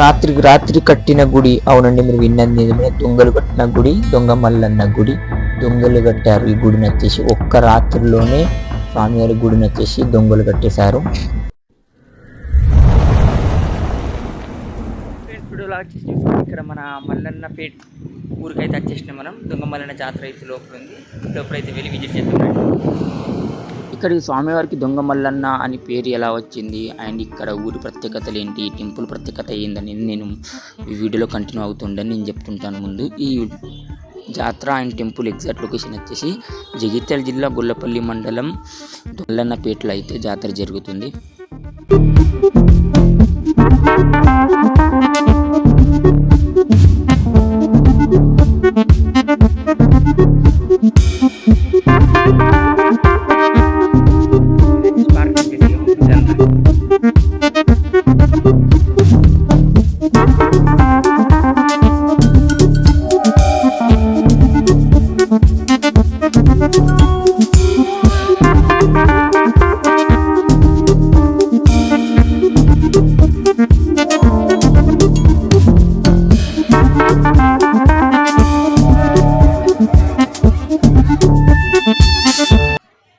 రాత్రికి రాత్రి కట్టిన గుడి. అవునండి మీరు విన్నది. నిజమే దొంగలు కట్టిన గుడి దొంగ మల్లన్న గుడి. దొంగలు కట్టారు ఈ గుడిని వచ్చేసి. ఒక్క రాత్రిలోనే స్వామివారి గుడిని వచ్చేసి దొంగలు కట్టేశారు. ఇక్కడ మన మల్లన్నపేట్ ఊరికైతే వచ్చేసినాం మనం. దొంగ మల్లన్న జాతర అయితే లోపల ఉంది. అయితే వెళ్ళి విజిట్ చేస్తున్నాం ఇక్కడ ఈ స్వామివారికి దొంగ మల్లన్న అని పేరు ఎలా వచ్చింది? అండ్ ఇక్కడ ఊరి ప్రత్యేకతలు ఏంటి? టెంపుల్ ప్రత్యేకత ఏందని నేను ఈ వీడియోలో కంటిన్యూ అవుతుండని నేను చెప్తుంటాను ముందు. ఈ జాతర అండ్ టెంపుల్ ఎగ్జాక్ట్ లొకేషన్ వచ్చేసి జగిత్యాల జిల్లా గొల్లపల్లి మండలం దొల్లన్నపేటలో అయితే జాతర జరుగుతుంది.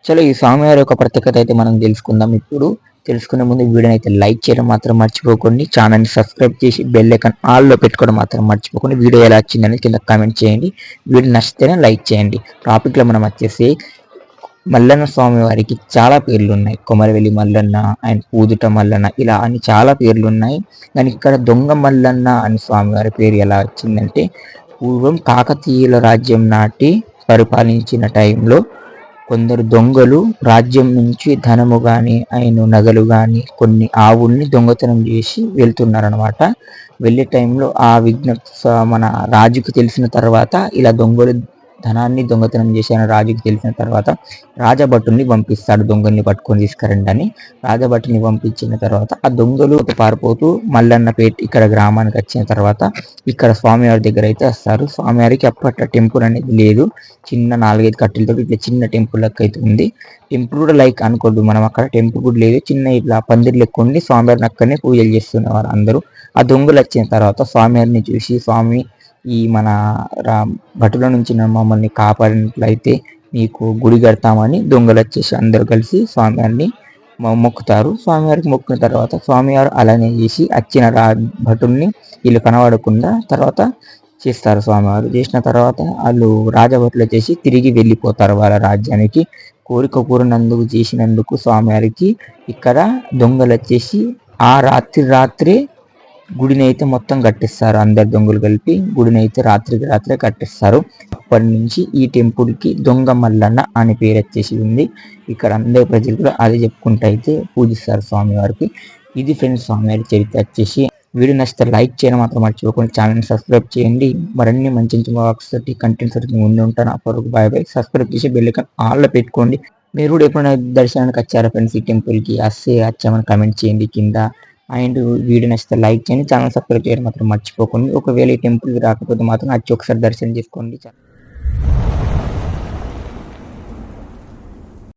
చలో ఈ స్వామివారి యొక్క ప్రత్యేకత అయితే మనం తెలుసుకుందాం. ఇప్పుడు తెలుసుకునే ముందు వీడియోని అయితే లైక్ చేయడం మాత్రం మర్చిపోకండి. ఛానల్ని సబ్స్క్రైబ్ చేసి బెల్ ఐకాన్ ఆల్లో పెట్టుకోవడం మాత్రం మర్చిపోకండి. వీడియో ఎలా వచ్చిందని కింద కామెంట్ చేయండి. వీడియో నచ్చితేనే లైక్ చేయండి. టాపిక్లో మనం వచ్చేసి మల్లన్న స్వామి వారికి చాలా పేర్లు ఉన్నాయి కొమరవెల్లి మల్లన్న అండ్ పూదుట మల్లన్న ఇలా అని చాలా పేర్లు ఉన్నాయి కానీ ఇక్కడ దొంగ మల్లన్న అని స్వామివారి పేరు ఎలా వచ్చిందంటే పూర్వం కాకతీయుల రాజ్యం నాటి పరిపాలించిన టైంలో కొందరు దొంగలు రాజ్యం నుంచి ధనము గాని ఆయన నగలు గాని కొన్ని ఆవుల్ని దొంగతనం చేసి వెళ్తున్నారనమాట వెళ్ళే టైంలో ఆ విజ్ఞప్తి మన రాజుకు తెలిసిన తర్వాత ఇలా దొంగలు ధనాన్ని దొంగతనం చేసిన రాజుకి తెలిసిన తర్వాత రాజభటుని పంపిస్తాడు. దొంగల్ని పట్టుకొని తీసుకురండి అని రాజభటుని పంపించిన తర్వాత ఆ దొంగలు పారిపోతూ మల్లన్నపేట ఇక్కడ గ్రామానికి వచ్చిన తర్వాత ఇక్కడ స్వామివారి దగ్గర అయితే వస్తారు. స్వామివారికి అప్పట్లో టెంపుల్ అనేది లేదు. చిన్న నాలుగైదు కట్టెలతో ఇట్లా చిన్న టెంపుల్ లెక్క అయితే ఉంది. టెంపుల్ కూడా లైక్ అనుకోద్దు. మనం అక్కడ టెంపుల్ కూడా లేదు. చిన్న ఇట్లా పందిరి లెక్క ఉండి స్వామివారిని అక్కడనే పూజలు చేస్తున్నవారు అందరూ. ఆ దొంగలు వచ్చిన తర్వాత స్వామివారిని చూసి స్వామి ఈ మన రా భటుల నుంచి మమ్మల్ని కాపాడినట్లయితే మీకు గుడి కడతామని దొంగలు వచ్చేసి అందరూ కలిసి స్వామివారిని మొక్కుతారు. స్వామివారికి మొక్కిన తర్వాత స్వామివారు అలానే చేసి వచ్చిన రా భటుల్ని వీళ్ళు కనబడకుండా తర్వాత చేస్తారు స్వామివారు. చేసిన తర్వాత వాళ్ళు రాజభటులు చేసి తిరిగి వెళ్ళిపోతారు వాళ్ళ రాజ్యానికి. కోరిక కోరినందుకు చేసినందుకు స్వామివారికి ఇక్కడ దొంగలు వచ్చేసి ఆ రాత్రి రాత్రే గుడిని అయితే మొత్తం కట్టిస్తారు. అందరు దొంగలు కలిపి గుడిని అయితే రాత్రికి రాత్రే కట్టిస్తారు. అప్పటి నుంచి ఈ టెంపుల్కి దొంగ మల్లన్న అని పేరు వచ్చేసి ఉంది. ఇక్కడ అందరు ప్రజలు కూడా అదే చెప్పుకుంటూ అయితే పూజిస్తారు స్వామివారికి. ఇది ఫ్రెండ్స్ స్వామివారి చరిత్ర వచ్చేసి. వీడియో నచ్చితే లైక్ చేయడం మాత్రం మర్చిపోకుండా. ఛానల్ సబ్స్క్రైబ్ చేయండి. మరిన్ని మంచి మంచి బాక్స్ తోటి కంటెంట్ తోటి ముందు ఉంటాను. అప్పటికి బాయ్ బాయ్ సబ్స్క్రైబ్ చేసి బెల్ ఆల్లో పెట్టుకోండి. మీరు కూడా ఎప్పుడైనా దర్శనానికి వచ్చారా ఫ్రెండ్స్ ఈ టెంపుల్కి? వచ్చామని కామెంట్ చేయండి కింద. అండ్ వీడియో నచ్చితే లైక్ చేయండి. ఛానల్ సబ్స్క్రైబ్ చేయడం మాత్రం మర్చిపోకండి. ఒకవేళ ఈ టెంపుల్కి రాకపోతే మాత్రం వచ్చి ఒకసారి దర్శనం చేసుకోండి.